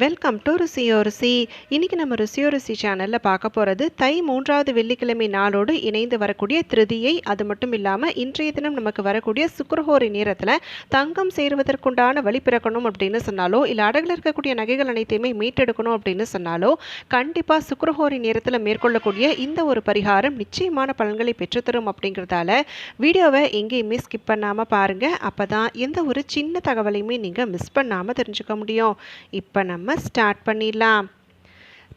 Welcome to ருசியோ ருசி இன்னைக்கு நம்ம ருசியோ ருசி சேனலில் பார்க்க போகிறது தை மூன்றாவது வெள்ளிக்கிழமை நாளோடு இணைந்து வரக்கூடிய திருதியை. அது மட்டும் இல்லாமல் இன்றைய தினம் நமக்கு வரக்கூடிய சுக்கரஹோரி நேரத்தில் தங்கம் சேருவதற்குண்டான வழி பிறக்கணும் அப்படின்னு சொன்னாலோ இல்லை அடகில் இருக்கக்கூடிய நகைகள் அனைத்தையுமே மீட்டெடுக்கணும் அப்படின்னு சொன்னாலோ கண்டிப்பாக சுக்கரஹோரி நேரத்தில் மேற்கொள்ளக்கூடிய இந்த ஒரு பரிகாரம் நிச்சயமான பலன்களை பெற்றுத்தரும் அப்படிங்கிறதால வீடியோவை எங்கேயுமே ஸ்கிப் பண்ணாமல் பாருங்கள் அப்போ தான் எந்த ஒரு சின்ன தகவலையுமே நீங்கள் மிஸ் பண்ணாமல் தெரிஞ்சுக்க முடியும். இப்போ நம்ம ஸ்டார்ட் பண்ணிடலாம்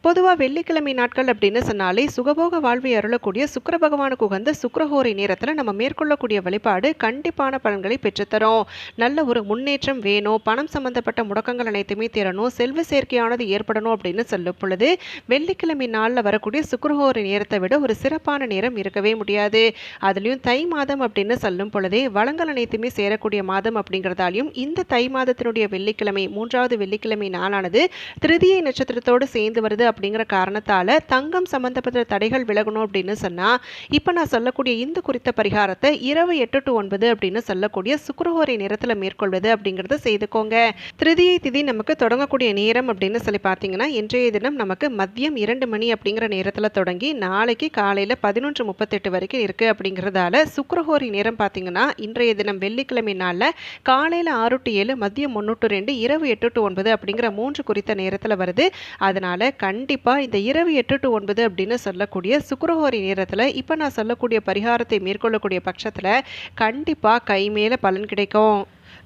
பொதுவாக வெள்ளிக்கிழமை நாட்கள் அப்படின்னு சொன்னாலே சுகபோக வாழ்வை அருளக்கூடிய சுக்கர பகவானுக்கு உகந்த சுக்கிரஹோரை நேரத்தில் நம்ம மேற்கொள்ளக்கூடிய வழிபாடு கண்டிப்பான பலன்களை பெற்றுத்தரும். நல்ல ஒரு முன்னேற்றம் வேணும். பணம் சம்பந்தப்பட்ட முடக்கங்கள் அனைத்துமே தீரணும். செல்வ சேர்க்கையானது ஏற்படணும் அப்படின்னு சொல்லும் பொழுது வெள்ளிக்கிழமை நாளில் வரக்கூடிய சுக்கிரஹோரை நேரத்தை விட ஒரு சிறப்பான நேரம் இருக்கவே முடியாது. அதுலேயும் தை மாதம் அப்படின்னு சொல்லும் பொழுதே வளங்கள் அனைத்துமே சேரக்கூடிய மாதம் அப்படிங்கிறதாலையும் இந்த தை மாதத்தினுடைய வெள்ளிக்கிழமை மூன்றாவது வெள்ளிக்கிழமை நாளானது திருதியை நட்சத்திரத்தோடு சேர்ந்து வருது அப்படிங்கிற காரணத்தால் தங்கம் சம்மந்தப்பட்ட தடைகள் விலகணும் அப்படின்னு சொன்னால் இப்போ நான் சொல்லக்கூடிய இந்த குறித்த பரிகாரத்தை இரவு எட்டு டு ஒன்பது அப்படின்னு சொல்லக்கூடிய சுக்கரஹோரை நேரத்தில் மேற்கொள்வது அப்படிங்கிறத செய்துக்கோங்க. திருதியை திதி நமக்கு தொடங்கக்கூடிய நேரம் அப்படின்னு சொல்லி பார்த்தீங்கன்னா இன்றைய தினம் நமக்கு மதியம் இரண்டு மணி அப்படிங்கிற நேரத்தில் தொடங்கி நாளைக்கு காலையில் பதினொன்று முப்பத்தெட்டு வரைக்கும் இருக்குது அப்படிங்கிறதால சுக்கரஹோரி நேரம் பார்த்தீங்கன்னா இன்றைய தினம் வெள்ளிக்கிழமை நாளில் காலையில் ஆறு டு ஏழு மதியம் ஒன்று டு ரெண்டு இரவு எட்டு டு ஒன்பது அப்படிங்கிற மூன்று குறித்த நேரத்தில் வருது. அதனால் கண் கண்டிப்பாக இந்த இரவு எட்டு டு ஒன்பது அப்படின்னு சொல்லக்கூடிய சுக்கரஹோரி நேரத்தில் இப்போ நான் சொல்லக்கூடிய பரிகாரத்தை மேற்கொள்ளக்கூடிய பட்சத்தில் கண்டிப்பாக கை மேலே பலன் கிடைக்கும்.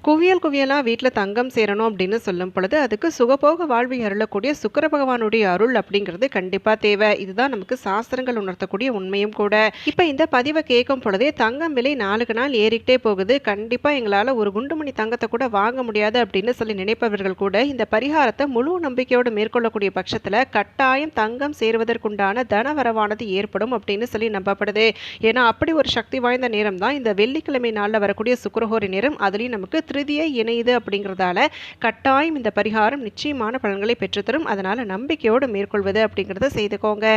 குவியல் குவியலாக வீட்டில் தங்கம் சேரணும் அப்படின்னு சொல்லும் பொழுது அதுக்கு சுகபோக வாழ்வை அருளக்கூடிய சுக்கர பகவானுடைய அருள் அப்படிங்கிறது கண்டிப்பாக தேவை. இதுதான் நமக்கு சாஸ்திரங்கள் உணர்த்தக்கூடிய உண்மையும் கூட. இப்போ இந்த பதிவை கேட்கும் பொழுதே தங்கம் விலை நாளுக்கு நாள் ஏறிக்கிட்டே போகுது. கண்டிப்பாக எங்களால் ஒரு குண்டுமணி தங்கத்தை கூட வாங்க முடியாது அப்படின்னு சொல்லி நினைப்பவர்கள் கூட இந்த பரிகாரத்தை முழு நம்பிக்கையோடு மேற்கொள்ளக்கூடிய பட்சத்தில் கட்டாயம் தங்கம் சேருவதற்குண்டான தனவரவானது ஏற்படும் அப்படின்னு சொல்லி நம்பப்படுது. ஏன்னா அப்படி ஒரு சக்தி வாய்ந்த நேரம் தான் இந்த வெள்ளிக்கிழமை நாளில் வரக்கூடிய சுக்கரஹோரி நேரம். அதுலேயும் நமக்கு திருதியை இணையுது அப்படிங்கிறதால கட்டாயம் இந்த பரிகாரம் நிச்சயமான பலன்களை பெற்றுத்தரும். அதனால் நம்பிக்கையோடு மேற்கொள்வது அப்படிங்கிறத செய்துக்கோங்க.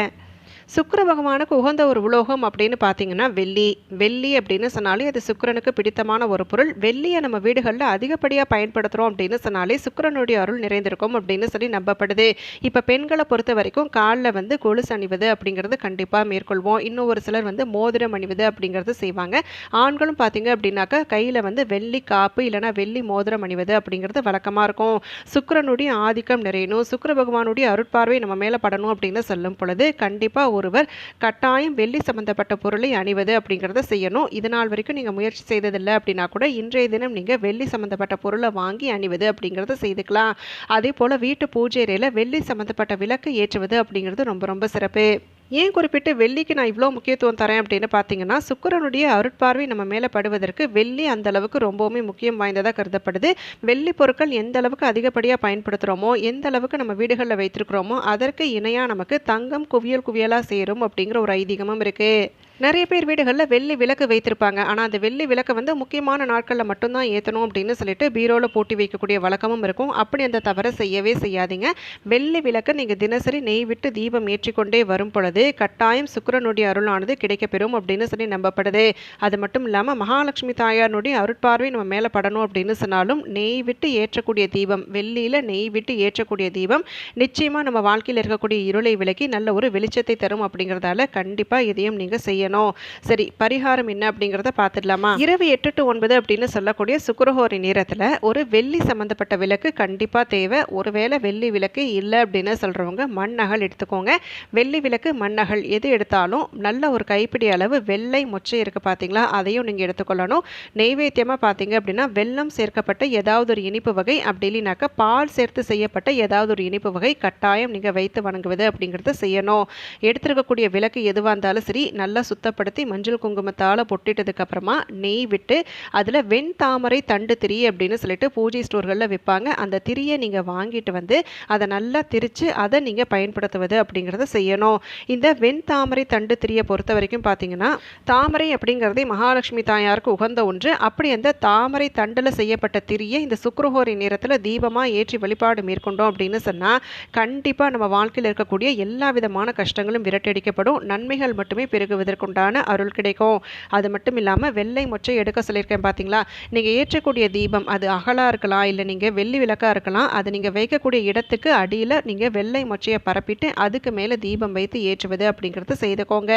சுக்கர பகவானுக்கு உகந்த ஒரு உலோகம் அப்படின்னு பார்த்தீங்கன்னா வெள்ளி. வெள்ளி அப்படின்னு சொன்னாலே அது சுக்கிரனுக்கு பிடித்தமான ஒரு பொருள். வெள்ளியை நம்ம வீடுகளில் அதிகப்படியாக பயன்படுத்துகிறோம் அப்படின்னு சொன்னாலே சுக்கிரனுடைய அருள் நிறைந்திருக்கும் அப்படின்னு சொல்லி நம்பப்படுது. இப்போ பெண்களை பொறுத்த வரைக்கும் காலில் வந்து கொலுசு அணிவது அப்படிங்கிறது கண்டிப்பாக மேற்கொள்வோம். இன்னும் ஒரு சிலர் வந்து மோதிரம் அணிவது அப்படிங்கிறது செய்வாங்க. ஆண்களும் பார்த்தீங்க அப்படின்னாக்கா கையில் வந்து வெள்ளி காப்பு இல்லைனா வெள்ளி மோதிரம் அணிவது அப்படிங்கிறது வழக்கமாக இருக்கும். சுக்கிரனுடைய ஆதிக்கம் நிறையணும். சுக்கர பகவானுடைய அருட்பார்வை நம்ம மேலே படணும் அப்படின்னு சொல்லும் பொழுது கண்டிப்பாக ஒருவர் கட்டாயம் வெள்ளி சம்பந்தப்பட்ட பொருளை அணிவது அப்படிங்கிறத செய்யணும். இது நாள் வரைக்கும் நீங்கள் முயற்சி செய்ததில்லை அப்படின்னா கூட இன்றைய தினம் நீங்கள் வெள்ளி சம்மந்தப்பட்ட பொருளை வாங்கி அணிவது அப்படிங்கிறத செய்துக்கலாம். அதே போல் வீட்டு பூஜை அறையில் வெள்ளி சம்மந்தப்பட்ட விளக்கு ஏற்றுவது அப்படிங்கிறது ரொம்ப ரொம்ப சிறப்பு. ஏன் குறிப்பிட்டு வெள்ளிக்கு நான் இவ்வளோ முக்கியத்துவம் தரேன் அப்படின்னு பார்த்தீங்கன்னா சுக்கிரனுடைய அருட்பார்வை நம்ம மேலே படுவதற்கு வெள்ளி அந்த அளவுக்கு ரொம்பவுமே முக்கியம் வாய்ந்ததாக கருதப்படுது. வெள்ளி பொருட்கள் எந்த அளவுக்கு அதிகப்படியாக பயன்படுத்துகிறோமோ எந்த அளவுக்கு நம்ம வீடுகளில் வைத்திருக்கிறோமோ அதற்கு இணையாக நமக்கு தங்கம் குவியல் குவியலாக சேரும் அப்படிங்கிற ஒரு ஐதீகமும் இருக்குது நிறைய பேர் வீடுகளில் வெள்ளி விளக்கு வைத்திருப்பாங்க. ஆனால் அந்த வெள்ளி விளக்கை வந்து முக்கியமான நாட்களில் மட்டும்தான் ஏற்றணும் அப்படின்னு சொல்லிட்டு பீரோவில் போட்டி வைக்கக்கூடிய வழக்கமும் இருக்கும். அப்படி அந்த தவறை செய்யவே செய்யாதீங்க. வெள்ளி விளக்கை நீங்கள் தினசரி நெய் விட்டு தீபம் ஏற்றிக்கொண்டே வரும் பொழுது கட்டாயம் சுக்கிரனுடைய அருளானது கிடைக்கப்பெறும் அப்படின்னு சொல்லி நம்பப்படுது. அது மட்டும் இல்லாமல் மகாலட்சுமி தாயாருடைய அருட்பார்வை நம்ம மேலே படணும் அப்படின்னு சொன்னாலும் நெய் விட்டு ஏற்றக்கூடிய தீபம் வெள்ளியில் நெய் விட்டு ஏற்றக்கூடிய தீபம் நிச்சயமாக நம்ம வாழ்க்கையில் இருக்கக்கூடிய இருளை விலக்கி நல்ல ஒரு வெளிச்சத்தை தரும் அப்படிங்கிறதால கண்டிப்பாக இதையும் நீங்கள் செய்ய செய்யணும் சரி பரிகாரம் என்ன அப்படிங்கிறத பார்த்துடலாமா? இரவு எட்டு டு ஒன்பது அப்படின்னு சொல்லக்கூடிய சுக்கரஹோரி நேரத்தில் ஒரு வெள்ளி சம்மந்தப்பட்ட விளக்கு கண்டிப்பாக தேவை. ஒருவேளை வெள்ளி விளக்கு இல்லை அப்படின்னு சொல்கிறவங்க மண் நகல் எடுத்துக்கோங்க. வெள்ளி விளக்கு மண் நகல் எது எடுத்தாலும் நல்ல ஒரு கைப்பிடி அளவு வெள்ளை மொச்சை இருக்குது பார்த்தீங்களா அதையும் நீங்கள் எடுத்துக்கொள்ளணும். நெய்வேத்தியமாக பார்த்தீங்க அப்படின்னா வெள்ளம் சேர்க்கப்பட்ட ஏதாவது ஒரு இனிப்பு வகை அப்படி இல்லைனாக்கா பால் சேர்த்து செய்யப்பட்ட ஏதாவது ஒரு இனிப்பு வகை கட்டாயம் நீங்கள் வைத்து வணங்குவது அப்படிங்கிறத செய்யணும். எடுத்திருக்கக்கூடிய விளக்கு எதுவாக இருந்தாலும் சரி நல்லா சுத்தப்படுத்தி மஞ்சள் குங்குமத்தால் பொட்டிட்டதுக்கு அப்புறமா நெய் விட்டு அதில் வெண் தாமரை தண்டு திரி அப்படின்னு சொல்லிட்டு பூஜை ஸ்டோர்களில் விற்பாங்க அந்த திரியை நீங்கள் வாங்கிட்டு வந்து அதை நல்லா திரித்து அதை நீங்கள் பயன்படுத்துவது அப்படிங்கிறத செய்யணும். இந்த வெண் தாமரை தண்டு திரியை பொறுத்த வரைக்கும் பார்த்தீங்கன்னா தாமரை அப்படிங்கிறதே மகாலட்சுமி தாயாருக்கு உகந்த ஒன்று. அப்படி அந்த தாமரை தண்டில் செய்யப்பட்ட திரியை இந்த சுக்ரஹோரி நேரத்தில் தீபமாக ஏற்றி வழிபாடு மேற்கொண்டோம் அப்படின்னு சொன்னால் கண்டிப்பாக நம்ம வாழ்க்கையில் இருக்கக்கூடிய எல்லா விதமான கஷ்டங்களும் விரட்டடிக்கப்படும் நன்மைகள் மட்டுமே பெருகுவதற்கு சேர்வதற்குண்டான அருள் கிடைக்கும். அது மட்டும் இல்லாமல் வெள்ளை மொச்சை எடுக்க சொல்லியிருக்கேன் பார்த்தீங்களா நீங்கள் ஏற்றக்கூடிய தீபம் அது அகலாக இருக்கலாம் இல்லை நீங்கள் வெள்ளி விளக்காக இருக்கலாம் அது நீங்கள் வைக்கக்கூடிய இடத்துக்கு அடியில் நீங்கள் வெள்ளை மொச்சையை பரப்பிட்டு அதுக்கு மேலே தீபம் வைத்து ஏற்றுவது அப்படிங்கிறது செய்துக்கோங்க.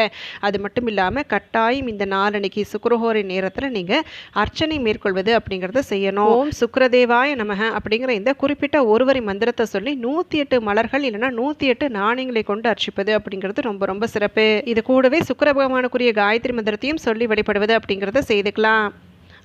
அது மட்டும் இல்லாமல் கட்டாயம் இந்த நாளன்னைக்கு சுக்கரஹோரை நேரத்தில் நீங்கள் அர்ச்சனை மேற்கொள்வது அப்படிங்கிறத செய்யணும். ஓம் சுக்கரதேவாய நமக அப்படிங்கிற இந்த குறிப்பிட்ட ஒருவரி மந்திரத்தை சொல்லி நூற்றி எட்டு மலர்கள் இல்லைன்னா நூற்றி எட்டு நாணயங்களை கொண்டு அர்ச்சிப்பது அப்படிங்கிறது ரொம்ப ரொம்ப சிறப்பு. இது கூடவே சுக்கர பகவானுக்குரிய காயத்ரி மந்திரத்தையும் சொல்லி வழிபடுவது அப்படிங்கிறத செய்துக்கலாம்.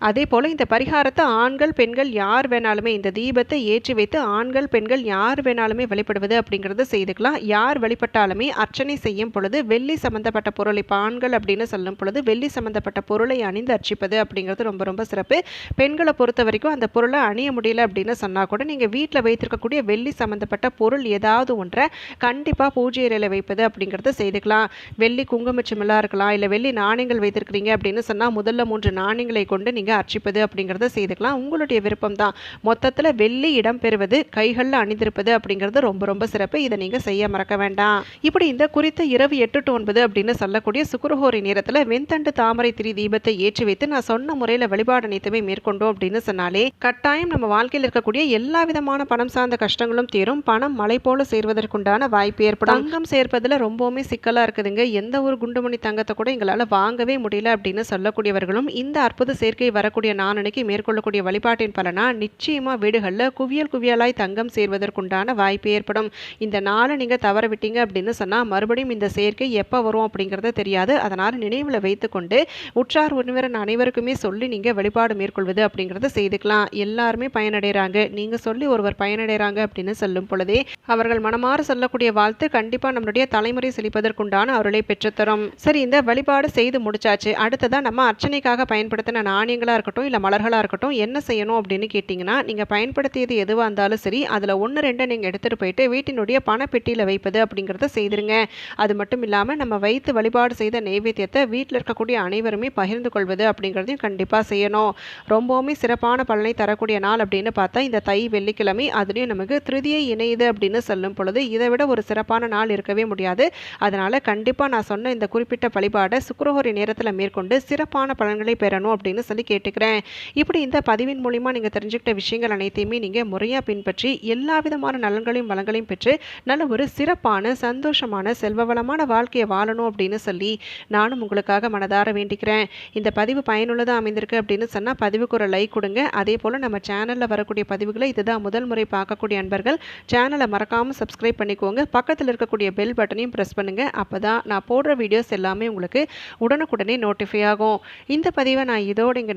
அதே போல் இந்த பரிகாரத்தை ஆண்கள் பெண்கள் யார் வேணாலுமே இந்த தீபத்தை ஏற்றி வைத்து ஆண்கள் பெண்கள் யார் வேணாலுமே வழிபடுவது அப்படிங்கிறத செய்துக்கலாம். யார் வழிபட்டாலுமே அர்ச்சனை செய்யும் பொழுது வெள்ளி சம்மந்தப்பட்ட பொருள் இப்போ ஆண்கள் அப்படின்னு சொல்லும் பொழுது வெள்ளி சம்மந்தப்பட்ட பொருளை அணிந்து அர்ச்சிப்பது அப்படிங்கிறது ரொம்ப ரொம்ப சிறப்பு. பெண்களை பொறுத்த வரைக்கும் அந்த பொருளை அணிய முடியல அப்படின்னு சொன்னால் கூட நீங்கள் வீட்டில் வைத்திருக்கக்கூடிய வெள்ளி சம்மந்தப்பட்ட பொருள் ஏதாவது ஒன்றை கண்டிப்பாக பூஜை அறையில் வைப்பது அப்படிங்கிறத செய்துக்கலாம். வெள்ளி குங்குமச்சமெல்லாம் இருக்கலாம் இல்லை வெள்ளி நாணயங்கள் வைத்திருக்கிறீங்க அப்படின்னு சொன்னால் முதல்ல மூன்று நாணயங்களை கொண்டு நீங்கள் நீங்கள் அர்ச்சிப்பது அப்படிங்கிறத செய்துக்கலாம். உங்களுடைய விருப்பம் தான் மொத்தத்தில் வெள்ளி இடம் பெறுவது கைகளில் அணிந்திருப்பது அப்படிங்கிறது ரொம்ப ரொம்ப சிறப்பு. இதை நீங்கள் செய்ய மறக்க வேண்டாம். இப்படி இந்த குறித்த இரவு எட்டு டு ஒன்பது அப்படின்னு சொல்லக்கூடிய சுக்குரஹோரி நேரத்தில் வெண்தண்டு தாமரை திரி தீபத்தை ஏற்றி வைத்து நான் சொன்ன முறையில் வழிபாடு அனைத்துமே மேற்கொண்டோம் அப்படின்னு சொன்னாலே கட்டாயம் நம்ம வாழ்க்கையில் இருக்கக்கூடிய எல்லா விதமான பணம் சார்ந்த கஷ்டங்களும் தீரும். பணம் மலை போல சேர்வதற்குண்டான வாய்ப்பு ஏற்படும். தங்கம் சேர்ப்பதில் ரொம்பவுமே சிக்கலாக இருக்குதுங்க. எந்த ஒரு குண்டுமணி தங்கத்தை கூட எங்களால் வாங்கவே முடியல அப்படின்னு சொல்லக்கூடியவர்களும் இந்த அற்புத சேர்க்கை வரக்கூடிய நாளனைக்கு மேற்கொள்ளக்கூடிய வழிபாட்டின் பலனா நிச்சயமாக வீடுகளில் குவியல் குவியலாய் தங்கம் சேர்வதற்குண்டான வாய்ப்பு ஏற்படும். இந்த நாளை நீங்கள் தவற விட்டீங்க அப்படின்னு சொன்னால் மறுபடியும் இந்த சேர்க்கை எப்போ வரும் அப்படிங்கிறத தெரியாது. அதனால் நினைவில் வைத்துக்கொண்டு உற்றார் உறவினர் அனைவருக்குமே சொல்லி நீங்கள் வழிபாடு மேற்கொள்வது அப்படிங்கிறத செய்துக்கலாம். எல்லாருமே பயனடைகிறாங்க நீங்கள் சொல்லி ஒருவர் பயனடைகிறாங்க அப்படின்னு சொல்லும் பொழுதே அவர்கள் மனமாற சொல்லக்கூடிய வாழ்த்து கண்டிப்பாக நம்மளுடைய தலைமுறை செழிப்பதற்குண்டான அருளை பெற்றுத்தரும். சரி இந்த வழிபாடு செய்து முடிச்சாச்சு. அடுத்ததான் நம்ம அர்ச்சனைக்காக பயன்படுத்தின நாணயங்களை பூக்களாக இருக்கட்டும் இல்லை மலர்களாக இருக்கட்டும் என்ன செய்யணும் அப்படின்னு கேட்டிங்கன்னா நீங்கள் பயன்படுத்தியது எதுவாக இருந்தாலும் சரி அதில் ஒன்று ரெண்டை நீங்கள் எடுத்துகிட்டு போயிட்டு வீட்டினுடைய பணப்பெட்டியில் வைப்பது அப்படிங்கிறத செய்திருங்க. அது மட்டும் இல்லாமல் நம்ம வைத்து வழிபாடு செய்த நைவேத்தியத்தை வீட்டில் இருக்கக்கூடிய அனைவருமே பகிர்ந்து கொள்வது அப்படிங்கிறதையும் கண்டிப்பாக செய்யணும். ரொம்பவுமே சிறப்பான பலனை தரக்கூடிய நாள் அப்படின்னு பார்த்தா இந்த தை வெள்ளிக்கிழமை அதுலேயும் நமக்கு திருதியை இணையுது அப்படின்னு சொல்லும் பொழுது இதை விட ஒரு சிறப்பான நாள் இருக்கவே முடியாது. அதனால் கண்டிப்பாக நான் சொன்ன இந்த குறிப்பிட்ட வழிபாடை சுக்கரஹோரி நேரத்தில் மேற்கொண்டு சிறப்பான பலன்களை பெறணும் அப்படின்னு சொல்லி கேட்டுக்கிறேன். இப்படி இந்த பதிவின் மூலிமா நீங்கள் தெரிஞ்சுக்கிட்ட விஷயங்கள் அனைத்தையுமே நீங்கள் முறையாக பின்பற்றி எல்லா விதமான நலன்களையும் வளங்களையும் பெற்று நல்ல ஒரு சிறப்பான சந்தோஷமான செல்வ வளமான வாழ்க்கையை வாழணும் அப்படின்னு சொல்லி நானும் உங்களுக்காக மனதார வேண்டிக்கிறேன். இந்த பதிவு பயனுள்ளதாக அமைந்திருக்கு அப்படின்னு சொன்னால் பதிவுக்கு ஒரு லைக் கொடுங்க. அதே போல் நம்ம சேனலில் வரக்கூடிய பதிவுகளை இதுதான் முதல் முறை பார்க்கக்கூடிய அன்பர்கள் சேனலை மறக்காமல் சப்ஸ்கிரைப் பண்ணிக்கோங்க. பக்கத்தில் இருக்கக்கூடிய பெல் பட்டனையும் ப்ரெஸ் பண்ணுங்கள் அப்போ தான் நான் போடுற வீடியோஸ் எல்லாமே உங்களுக்கு உடனுக்குடனே நோட்டிஃபை ஆகும். இந்த பதிவை நான் இதோடு இங்கே